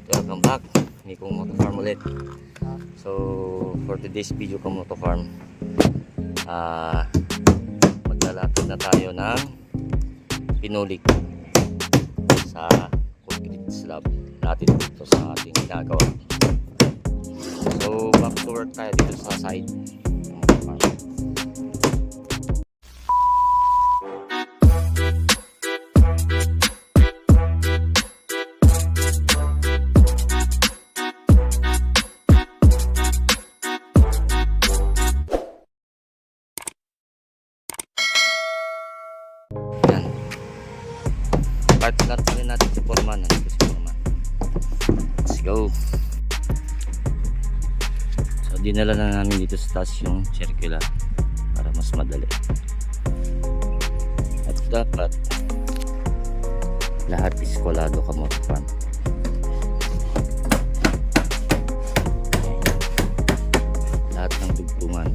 Alright, welcome back. Mikong Moto Farm ulit. So, for today's video ko Moto Farm, ah, maglalapit na tayo ng pinulik sa concrete slab natin dito sa ating ginagawa. So, back to work tayo dito sa side. Partner pa rin natin si Foreman. Nandito si Foreman. Let's go. So, dinala na namin dito sa taas yung circular para mas madali. At dapat lahat is kolado ka mo. Lahat ng dugtungan.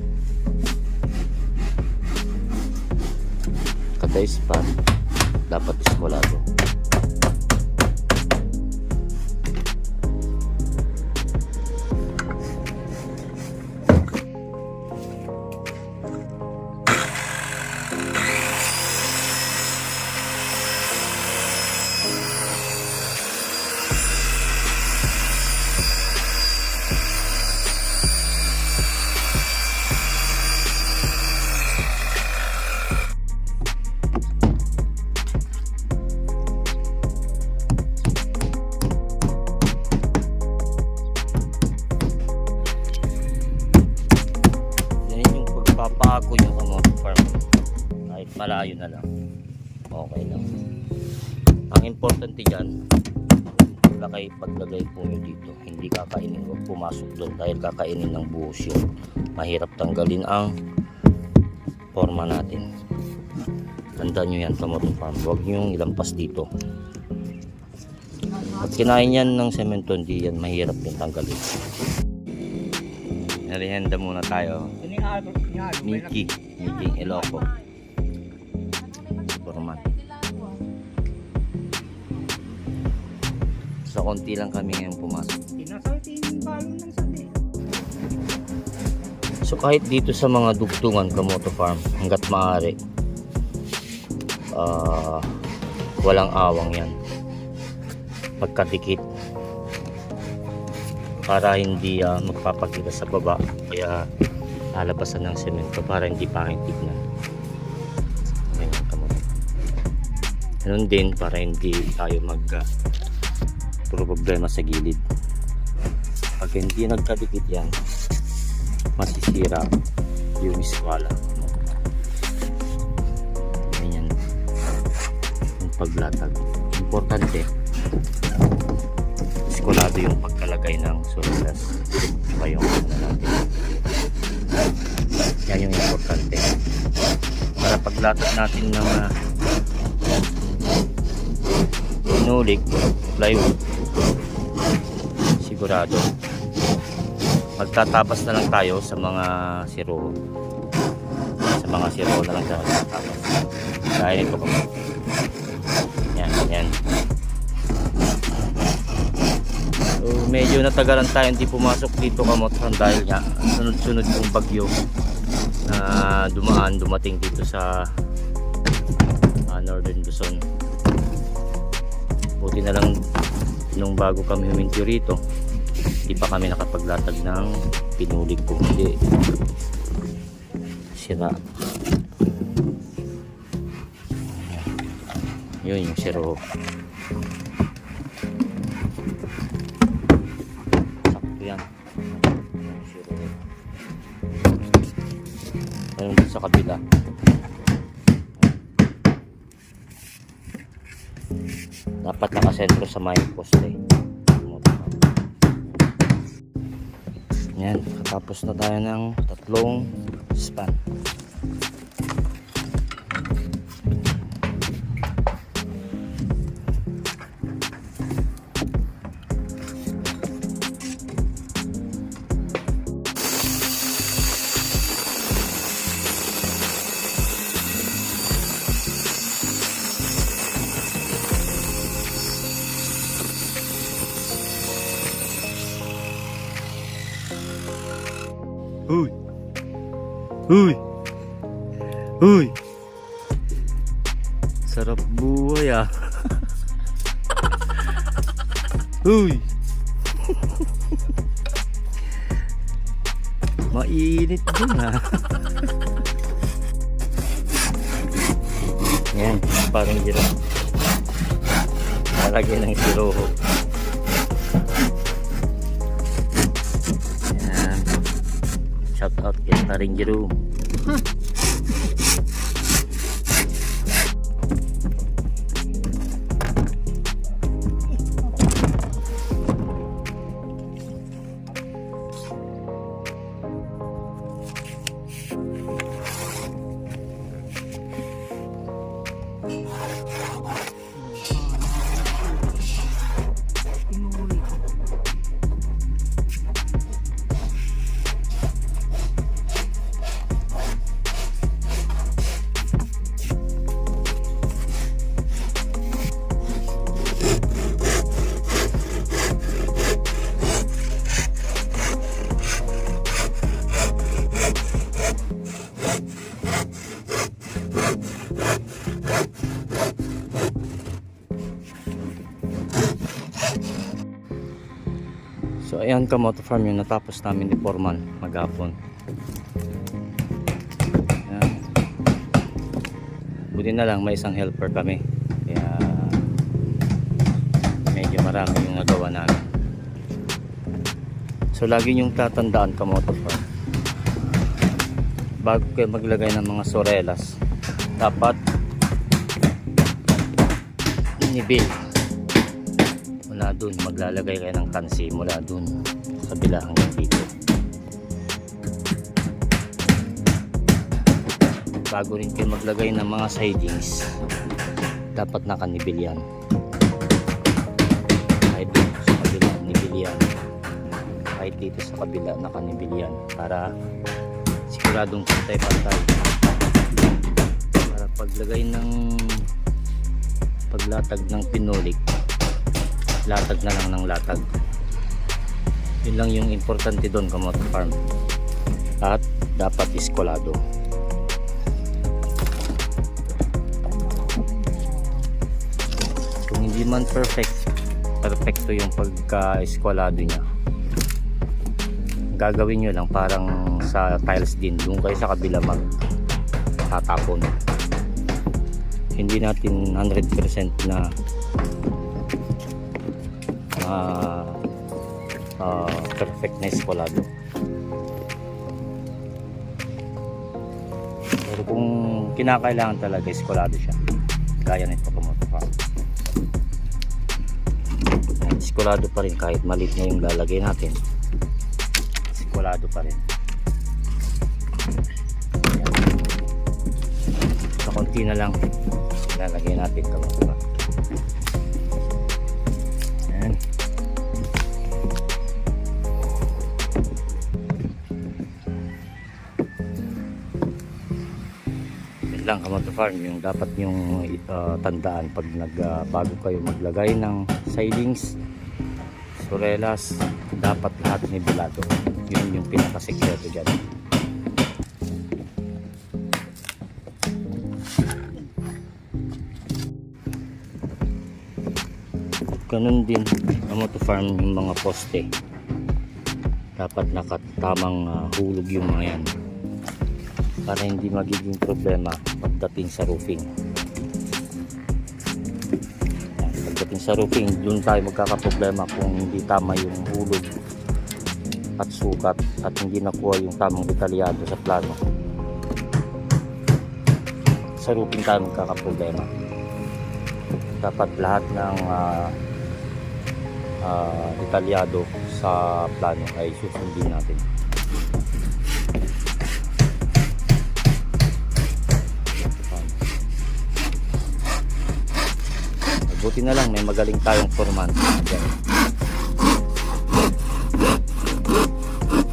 kada span dapat malayo na lang. Okay lang. Ang importante dyan paglagay, paglagay po nyo dito. Hindi kakainin. Huwag pumasok doon dahil kakainin ng buhos yun. Mahirap tanggalin ang forma natin. Tandaan nyo yan sa motor farm. Huwag nyo ilampas dito. Pag kinain yan ng semento hindi yan mahirap yung tanggalin. Narihenda muna tayo. Miki, Miki Ilocos. Konti lang kami ngayon pumasok. So kahit dito sa mga dugtungan Kamoto Farm, hanggat maaari, ah, walang awang yan. Pagkadikit para hindi ah, magpapakita sa baba kaya lalabasan ng semento para hindi pangit tignan Ayan, kamote. ganun din para hindi tayo mag uh, problema sa gilid. Pag hindi nagkadikit yan masisira yung iskwala ganyan yung paglatag. Importante iskwalado yung pagkalagay ng sulas pa yung ano natin. Yan yung importante. Para paglatag natin ng uh, inulik plywood sigurado. Magtatapas na lang tayo sa mga siro sa mga siro na lang tayo dahil ito yan yan. So, medyo natagalan tayo hindi pumasok dito kamot dahil nga sunod-sunod yung bagyo na dumaan dumating dito sa ah, Northern Luzon. Buti na lang nung bago kami huminto rito hindi pa kami nakapaglatag ng pinulig ko. Hindi. Sira. Yun yung siro sakto yan. Ayun sa kabila. Dapat nakasentro sa may poste. Yan, katapos na tayo ng tatlong span. Sarap buhay ah. Uy! Mainit din ah. Yan, parang giro. Lalagyan ng siroho. Yan. Shout out kay Paring Jerome. So ayan ka motor farm yung natapos namin ni Foreman maghapon. Ayan. Buti na lang may isang helper kami. Kaya medyo marami yung nagawa namin. So lagi yung tatandaan ka motor farm. Bago kayo maglagay ng mga sorelas, dapat inibil mula dun maglalagay kayo ng kansi mula dun sa kabila hanggang dito. Bago rin kayo maglagay ng mga sidings dapat nakanibil yan. Kahit dito sa kabila nibil yan. Kahit dito sa kabila nakanibil yan. Para siguradong pantay-pantay. Para paglagay ng paglatag ng pinolik latag na lang ng latag. Yun lang yung importante doon kamote farm. At dapat iskolado kung hindi man perfect perfecto yung pagka eskwalado niya. Gagawin nyo lang parang sa tiles din. Doon kayo sa kabila mag tatapon hindi natin 100% na ah ah, perfect na eskwalado pero kung kinakailangan talaga eskwalado siya. Gaya nito kumoto pa. Eskwalado pa rin kahit malit na yung lalagay natin. Eskwalado pa rin. Sa konti na lang. Lalagay natin. kumoto lang kamoto farm. Yung dapat yung uh, tandaan pag nag uh, bago kayo maglagay ng sidings sorelas dapat lahat nibilado yun yung pinakasekreto dyan. Ganun din ang to farm yung mga poste. Dapat nakatamang uh, hulog yung mga yan para hindi magiging problema pagdating sa roofing. Pagdating sa roofing doon tayo magkakaproblema kung hindi tama yung hulog at sukat at hindi nakuha yung tamang detalyado sa plano. Sa roofing tayo magkakaproblema. Dapat lahat ng ah, ah, detalyado sa plano ay susundin natin. Buti na lang may magaling tayong foreman.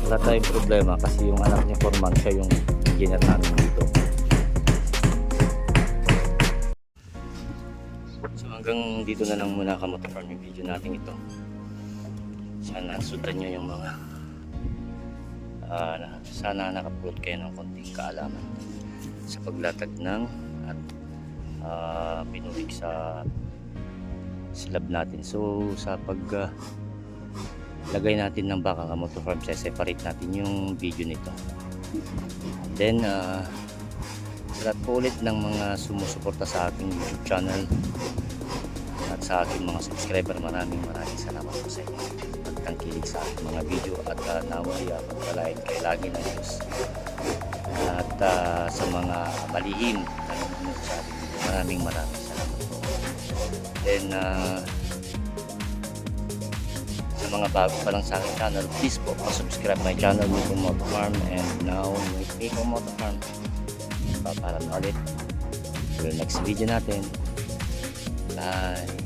Wala tayong problema kasi yung anak niya foreman siya yung engineer namin dito. So hanggang dito na lang muna kamoto farm yung video natin ito. Sana sundan nyo yung mga ah, sana nakapulot kayo ng konting kaalaman sa paglatag ng at ah, pinulik sa slab natin. So sa pag ah, lagay natin ng baka ka motor farm, separate natin yung video nito. Then ah, sa lahat po ulit ng mga sumusuporta sa aking YouTube channel at sa aking mga subscriber, maraming maraming salamat po sa inyo pagtangkilik sa aking mga video at uh, naway uh, pagpalain kayo lagi ng Diyos at ah, sa mga malihim maraming maraming salamat po. Then ah, sa mga bago pa lang sa aking channel please po subscribe my channel Miko Moto Farm and now Miko Moto Farm. Paparan ulit. Sa next video natin. Bye